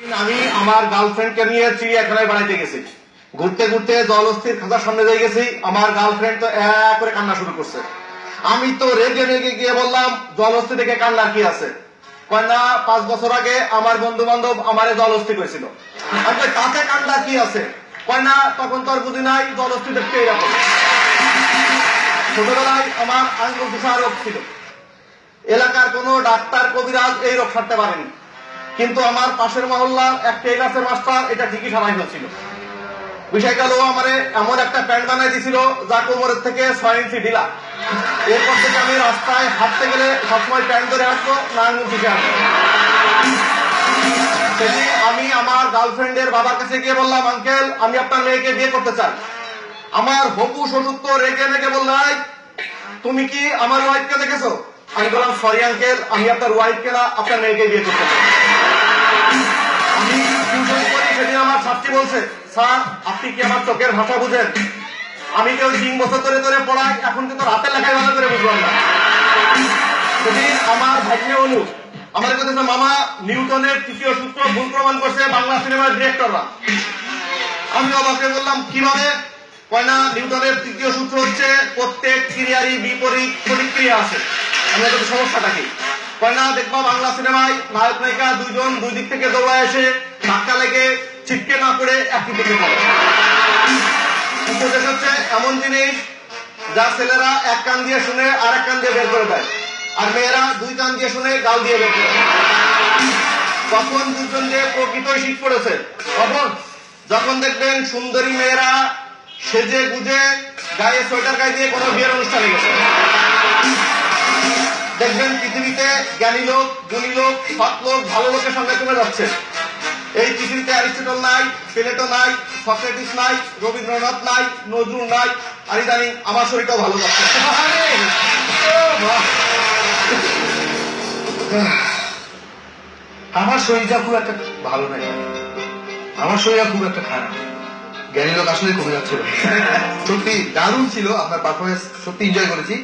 আমি আমার গার্লফ্রেন্ডকে নিয়ে চিড়িয়াখানায় বেড়াইতে গেছি। ঘুরতে ঘুরতে জলস্থির খাতার সামনে দিয়ে গেছি, আমার গার্লফ্রেন্ড তো করে কান্না শুরু করছে। আমি তো রেগে রেগে গিয়ে বললাম জলস্থি থেকে কান্না কি আছে? কয়, না, পাঁচ বছর আগে আমার বন্ধু বান্ধব আমারে জলস্থি করেছিল। আমি তাতে কান্না কি আছে? কয়, না, তখন তোর বুঝি নাই জলস্থি দেখতে এরকম? ছোটবেলায় আমার আঙ্গুল তুষার রোগ ছিল। এলাকার কোনো ডাক্তার, কবিরাজ এই রোগ সারতে পারেনি। কিন্তু আমার পাশের মহল্লার এক টেইলার্সের মাস্টার, এটা ঠিকই সারাই হচ্ছিল বিষয় গেল, আমারে এমন একটা প্যান্ট বানাই দিছিল, যা কোমরের থেকে ছয় ইঞ্চি ঢিলা। এরপর থেকে আমি রাস্তায় হাঁটতে গেলে সবসময় প্যান্ট ধরে আসব না সেদিন আমি আমার গার্লফ্রেন্ডের বাবার কাছে গিয়ে বললাম, আঙ্কেল, আমি আপনার মেয়েকে বিয়ে করতে চাই। আমার হবু শ্বশুর রেগে রেগে বলল তুমি কি আমার ওয়াইফকে দেখেছ? আমি বললাম সরি আঙ্কেল আমি আপনার ওয়াইফকে না, আপনার মেয়েকে বিয়ে করতে চাই। ছাত্রী বলছে। স্যার আপনি কি আমার চোখের ভাষা বুঝেন? আমি কেউ তিন বছর ধরে ধরে পড়াই এখন কিন্তু রাতের লেখায় ভালো করে বুঝলাম না। সেদিন আমার ভাগ্নে অনু আমার কাছে মামা নিউটনের তৃতীয় সূত্র ভুল প্রমাণ করছে বাংলা সিনেমার ডিরেক্টররা আমি অবাকে বললাম কীভাবে? কয় না নিউটনের তৃতীয় সূত্র হচ্ছে প্রত্যেক ক্রিয়ারই বিপরীত প্রতিক্রিয়া আছে। আমি বললাম, সমস্যাটা কি? কয় না দেখবা বাংলা সিনেমায় নায়ক নায়িকা দুইজন দুই দিক থেকে দৌড়ায় এসে একই দিকে পড়ে উপদেশ হচ্ছে, এমন জিনিস যা ছেলেরা এক কান দিয়ে শুনে আর এক কান দিয়ে বের করে দেয়। আর মেয়েরা দুই কান দিয়ে শুনে গাল দিয়ে বের করে কখন দুজন যে শীত পড়েছে কখন যখন দেখবেন সুন্দরী মেয়েরা সেজে গুজে গায়ে সোয়েটার গায়ে দিয়ে কোনো বিয়ের অনুষ্ঠানে গেছে। দেখবেন পৃথিবীতে জ্ঞানী লোক, গুণী লোক, সৎ লোক, ভালো লোকের সঙ্গে কমে যাচ্ছে। এই পৃথিবীতে অ্যারিস্টটল নাই প্লেটো নাই সক্রেটিস নাই রবীন্দ্রনাথ নাই নজরুল নাই আর ইদানিং আমার শরীরটাও ভালো যাচ্ছে। আমার শরীরটা খুব একটা ভালো নাই। আমার শরীরটা খুব একটা খারাপ। জ্ঞানী লোক আসলে কমে যাচ্ছিল সত্যি দারুণ ছিল আপনার পারফরমেন্স সত্যি এনজয় করেছি।